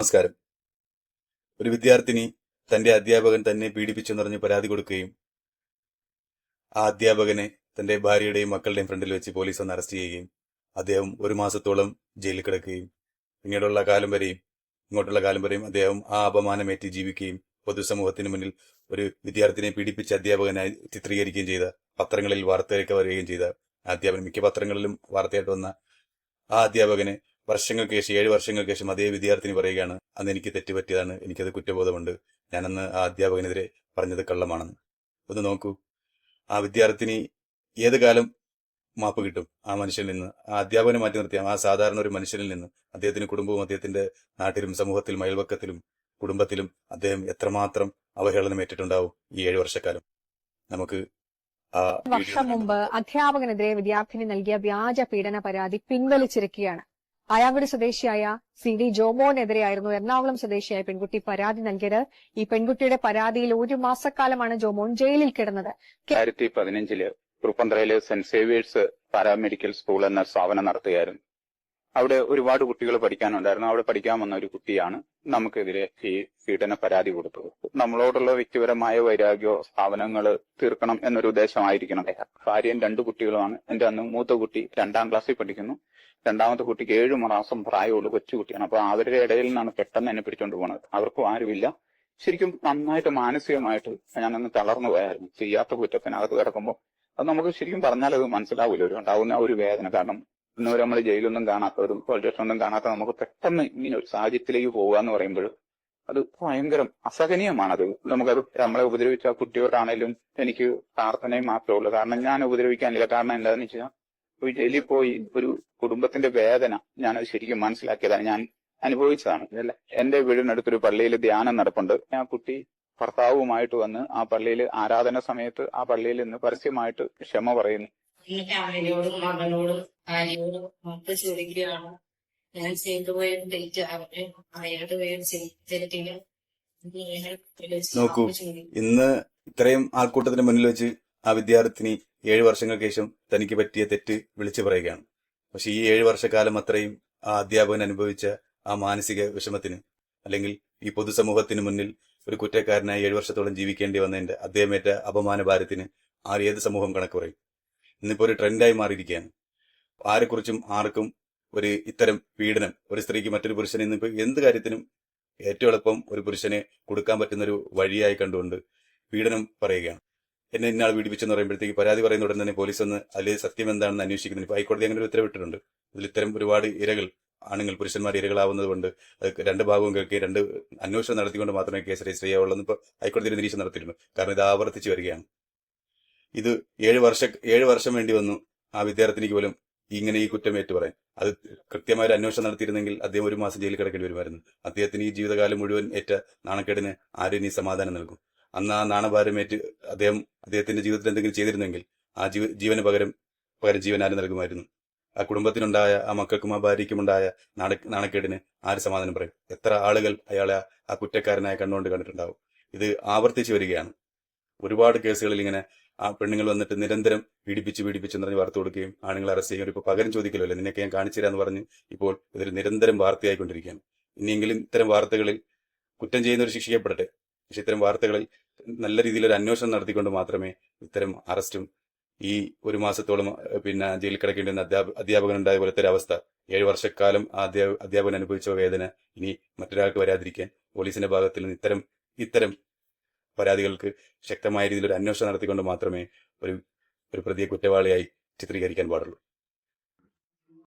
നമസ്കാരം. ഒരു വിദ്യാർത്ഥിനി തന്റെ അധ്യാപകൻ തന്നെ പീഡിപ്പിച്ചെന്ന് പറഞ്ഞ് പരാതി കൊടുക്കുകയും ആ അധ്യാപകനെ തന്റെ ഭാര്യയുടെയും മക്കളുടെയും ഫ്രണ്ടിൽ വെച്ച് പോലീസ് വന്ന് അറസ്റ്റ് ചെയ്യുകയും അദ്ദേഹം ഒരു മാസത്തോളം ജയിലിൽ കിടക്കുകയും പിന്നീടുള്ള കാലം വരെയും ഇങ്ങോട്ടുള്ള കാലം വരെയും അദ്ദേഹം ആ അപമാനമേറ്റ് ജീവിക്കുകയും പൊതുസമൂഹത്തിന് മുന്നിൽ ഒരു വിദ്യാർത്ഥിനെ പീഡിപ്പിച്ച അധ്യാപകനായി ചിത്രീകരിക്കുകയും ചെയ്ത പത്രങ്ങളിൽ വാർത്തയൊക്കെ വരികയും ചെയ്ത അധ്യാപകൻ മിക്ക പത്രങ്ങളിലും വാർത്തയായിട്ട് വന്ന ആ അധ്യാപകനെ വർഷങ്ങൾക്ക് ശേഷം ഏഴ് വർഷങ്ങൾക്ക് ശേഷം അതേ വിദ്യാർത്ഥിനി പറയുകയാണ് അന്ന് എനിക്ക് തെറ്റുപറ്റിയതാണ് എനിക്കത് കുറ്റബോധമുണ്ട്. ഞാനന്ന് ആ അധ്യാപകനെതിരെ പറഞ്ഞത് കള്ളമാണെന്ന്. ഒന്ന് നോക്കൂ. ആ വിദ്യാർത്ഥിനി ഏത് കാലം മാപ്പ് കിട്ടും? ആ മനുഷ്യനിൽ നിന്ന്. ആ അധ്യാപകനെ മാറ്റി നിർത്തിയാൽ ആ സാധാരണ ഒരു മനുഷ്യനിൽ നിന്ന്. അദ്ദേഹത്തിന് കുടുംബവും അദ്ദേഹത്തിന്റെ നാട്ടിലും സമൂഹത്തിലും അയൽവക്കത്തിലും കുടുംബത്തിലും അദ്ദേഹം എത്രമാത്രം അവഹേളനം ഏറ്റിട്ടുണ്ടാവും ഈ ഏഴു വർഷക്കാലം? നമുക്ക് വർഷം മുമ്പ് അധ്യാപകനെതിരെ വിദ്യാർത്ഥിനി നൽകിയ വ്യാജ പീഡന പരാതി പിൻവലിച്ചിരിക്കുകയാണ്. ആയാങ്കുടി സ്വദേശിയായ സി ഡി ജോമോനെതിരെയായിരുന്നു എറണാകുളം സ്വദേശിയായ പെൺകുട്ടി പരാതി നൽകിയത്. ഈ പെൺകുട്ടിയുടെ പരാതിയിൽ ഒരു മാസക്കാലമാണ് ജോമോൻ ജയിലിൽ കിടന്നത്. രണ്ടായിരത്തി പതിനഞ്ചിൽ കുറുപ്പന്തറയിലെ സെന്റ് സേവിയേഴ്സ് പാരാമെഡിക്കൽ സ്കൂൾ എന്ന സ്ഥാപനം നടത്തുകയായിരുന്നു. അവിടെ ഒരുപാട് കുട്ടികൾ പഠിക്കാനുണ്ടായിരുന്നു. അവിടെ പഠിക്കാൻ വന്ന ഒരു കുട്ടിയാണ് നമുക്കെതിരെ ഈ പീഡന പരാതി കൊടുത്തത്. നമ്മളോടുള്ള വ്യക്തിപരമായ വൈരാഗ്യോ സ്ഥാപനങ്ങൾ തീർക്കണം എന്നൊരു ഉദ്ദേശമായിരിക്കണം. ഭാര്യയും രണ്ട് കുട്ടികളുമാണ്. എന്റെ അന്ന് മൂത്ത കുട്ടി രണ്ടാം ക്ലാസ്സിൽ പഠിക്കുന്നു. രണ്ടാമത്തെ കുട്ടിക്ക് ഏഴു മാസം പ്രായമുള്ള കൊച്ചുകുട്ടിയാണ്. അപ്പൊ അവരുടെ ഇടയിൽ നിന്നാണ് പെട്ടെന്ന് എന്നെ പിടിച്ചോണ്ട് പോകുന്നത് അവർക്കും ആരുമില്ല. ശരിക്കും നന്നായിട്ട് മാനസികമായിട്ട് ഞാനൊന്ന് തളർന്നു പോയായിരുന്നു. ചെയ്യാത്ത കുറ്റത്തിനകത്ത് കിടക്കുമ്പോൾ അത് നമുക്ക് ശരിക്കും പറഞ്ഞാൽ അത് മനസ്സിലാവില്ല ഒരു ഉണ്ടാവുന്ന ഒരു വേദന. കാരണം ഇന്നൊരു നമ്മൾ ജയിലൊന്നും കാണാത്തവരും പോലീസ് സ്റ്റേഷനൊന്നും കാണാത്ത നമുക്ക് പെട്ടെന്ന് ഇങ്ങനെ ഒരു സാഹചര്യത്തിലേക്ക് പോകുക എന്ന് പറയുമ്പോൾ അത് ഭയങ്കരം അസഹനീയമാണത് നമുക്കത് നമ്മളെ ഉപദ്രവിച്ച കുട്ടിയോടാണേലും എനിക്ക് പ്രാർത്ഥനയും മാത്രമേ ഉള്ളൂ. കാരണം ഞാൻ ഉപദ്രവിക്കാനില്ല. കാരണം എന്താണെന്ന് വെച്ചാൽ ഒരു ജയിലിൽ പോയി ഒരു കുടുംബത്തിന്റെ വേദന ഞാനത് ശരിക്കും മനസ്സിലാക്കിയതാണ്. ഞാൻ അനുഭവിച്ചതാണ്. എന്റെ വീടിനടുത്തൊരു പള്ളിയിൽ ധ്യാനം നടപ്പുണ്ട്. ആ കുട്ടി ഭർത്താവുമായിട്ട് വന്ന് ആ പള്ളിയിൽ ആരാധന സമയത്ത് ആ പള്ളിയിൽ നിന്ന് പരസ്യമായിട്ട് ക്ഷമ പറയുന്നു. എന്നിട്ട് അമ്മയോടും മകനോടും ഭാര്യയോടും മാപ്പ് ചോദിക്കുകയാണ്. ഞാൻ ചെയ്തു പോയ തെറ്റ് അവർ അയാളുടെ പേര് നോക്കൂ. ഇന്ന് ഇത്രയും ആൾക്കൂട്ടത്തിന് മുന്നിൽ വെച്ച് ആ വിദ്യാർത്ഥിനി ഏഴു വർഷങ്ങൾക്ക് ശേഷം തനിക്ക് പറ്റിയ തെറ്റ് വിളിച്ചു പറയുകയാണ്. പക്ഷെ ഈ ഏഴു വർഷക്കാലം അത്രയും ആ അധ്യാപകൻ അനുഭവിച്ച ആ മാനസിക വിഷമത്തിന് അല്ലെങ്കിൽ ഈ പൊതുസമൂഹത്തിന് മുന്നിൽ ഒരു കുറ്റക്കാരനായി ഏഴു വർഷത്തോളം ജീവിക്കേണ്ടി വന്നതിന്റെ അദ്ദേഹമേറ്റ അപമാന ഭാരത്തിന് ആർ ഏത് സമൂഹം കണക്ക് പറയും? ഇന്നിപ്പോ ഒരു ട്രെൻഡായി മാറിയിരിക്കുകയാണ്. ആരെക്കുറിച്ചും ആർക്കും ഒരു ഇത്തരം പീഡനം ഒരു സ്ത്രീക്ക് മറ്റൊരു പുരുഷനെ ഇന്നിപ്പോ എന്ത് കാര്യത്തിനും ഏറ്റവും എളുപ്പം ഒരു പുരുഷനെ കൊടുക്കാൻ പറ്റുന്ന ഒരു വഴിയായി കണ്ടുകൊണ്ട് പീഡനം പറയുകയാണ്. എന്നെ ഇന്നാൾ പീഡിപ്പിച്ചെന്ന് പറയുമ്പോഴത്തേക്ക് പരാതി പറയുന്ന ഉടൻ തന്നെ പോലീസ് ഒന്ന് അതിൽ സത്യം എന്താണെന്ന് അന്വേഷിക്കുന്നു ഇപ്പൊ ഹൈക്കോടതി അങ്ങനെ ഒരു ഉത്തരവിട്ടിട്ടുണ്ട്. അതിൽ ഇത്തരം ഒരുപാട് ഇരകൾ ആണുങ്ങൾ പുരുഷന്മാർ ഇരകളാവുന്നത് കൊണ്ട് അത് രണ്ട് ഭാഗവും കേൾക്കി രണ്ട് അന്വേഷണം നടത്തിക്കൊണ്ട് മാത്രമേ കേസ് രജിസ്റ്റർ ചെയ്യാവുള്ളൂ എന്ന് ഇപ്പൊ ഹൈക്കോടതി നിരീക്ഷണം നടത്തിയിരുന്നു. കാരണം ഇത് ആവർത്തിച്ച് വരികയാണ്. ഇത് ഏഴ് വർഷ ഏഴ് വർഷം വേണ്ടി വന്നു ആ വിദ്യാർത്ഥിനിക്ക് പോലും ഇങ്ങനെ ഈ കുറ്റം ഏറ്റു പറയാൻ അത് കൃത്യമായ ഒരു അന്വേഷണം നടത്തിയിരുന്നെങ്കിൽ അദ്ദേഹം ഒരു മാസം ജയിലിൽ കിടക്കേണ്ടി വരുമായിരുന്നു. അദ്ദേഹത്തിന് ഈ ജീവിതകാലം മുഴുവൻ ഏറ്റ നാണക്കേടിന് ആരും ഇനി സമാധാനം നൽകും? അന്ന് ആ നാണഭാരമേറ്റ് അദ്ദേഹം അദ്ദേഹത്തിന്റെ ജീവിതത്തിൽ എന്തെങ്കിലും ചെയ്തിരുന്നെങ്കിൽ ആ ജീവ ജീവന് പകരം പകരം ജീവൻ ആര് നൽകുമായിരുന്നു? ആ കുടുംബത്തിനുണ്ടായ ആ മക്കൾക്കും ആ ഭാര്യയ്ക്കുമുണ്ടായ നാണ നാണക്കേടിന് ആര് സമാധാനം പറയും? എത്ര ആളുകൾ അയാളെ ആ- കുറ്റക്കാരനായ കണ്ണുകൊണ്ട് കണ്ടിട്ടുണ്ടാവും. ഇത് ആവർത്തിച്ചു വരികയാണ്. ഒരുപാട് കേസുകളിൽ ഇങ്ങനെ ആ പെണ്ണുങ്ങൾ വന്നിട്ട് നിരന്തരം പീഡിപ്പിച്ച് പീഡിപ്പിച്ച് എന്ന് പറഞ്ഞ് വാർത്ത കൊടുക്കുകയും ആണുങ്ങൾ അറസ്റ്റ് ചെയ്യുകയും ഇപ്പൊ പകരം ചോദിക്കലല്ലോ നിന്നൊക്കെ ഞാൻ കാണിച്ചു തരാന്ന് പറഞ്ഞ് ഇപ്പോൾ ഇതൊരു നിരന്തരം വാർത്തയായിക്കൊണ്ടിരിക്കുകയാണ്. ഇനിയെങ്കിലും ഇത്തരം വാർത്തകളിൽ കുറ്റം ചെയ്യുന്നവർ ശിക്ഷിക്കപ്പെടട്ടെ. പക്ഷെ ഇത്തരം വാർത്തകളിൽ നല്ല രീതിയിൽ ഒരു അന്വേഷണം നടത്തിക്കൊണ്ട് മാത്രമേ ഇത്തരം അറസ്റ്റും ഈ ഒരു മാസത്തോളം പിന്നെ ജയിലിൽ കിടക്കേണ്ടി വന്ന അധ്യാപ അധ്യാപകനുണ്ടായ പോലത്തെ ഒരു അവസ്ഥ ഏഴു വർഷക്കാലം അധ്യാപകൻ അനുഭവിച്ച വേദന ഇനി മറ്റൊരാൾക്ക് വരാതിരിക്കാൻ പോലീസിന്റെ ഭാഗത്തിൽ നിന്ന് ഇത്തരം ഇത്തരം പരാതികൾക്ക് ശക്തമായ രീതിയിൽ ഒരു അന്വേഷണം നടത്തിക്കൊണ്ട് മാത്രമേ ഒരു ഒരു പ്രതിയെ കുറ്റവാളിയായി ചിത്രീകരിക്കാൻ പാടുള്ളൂ.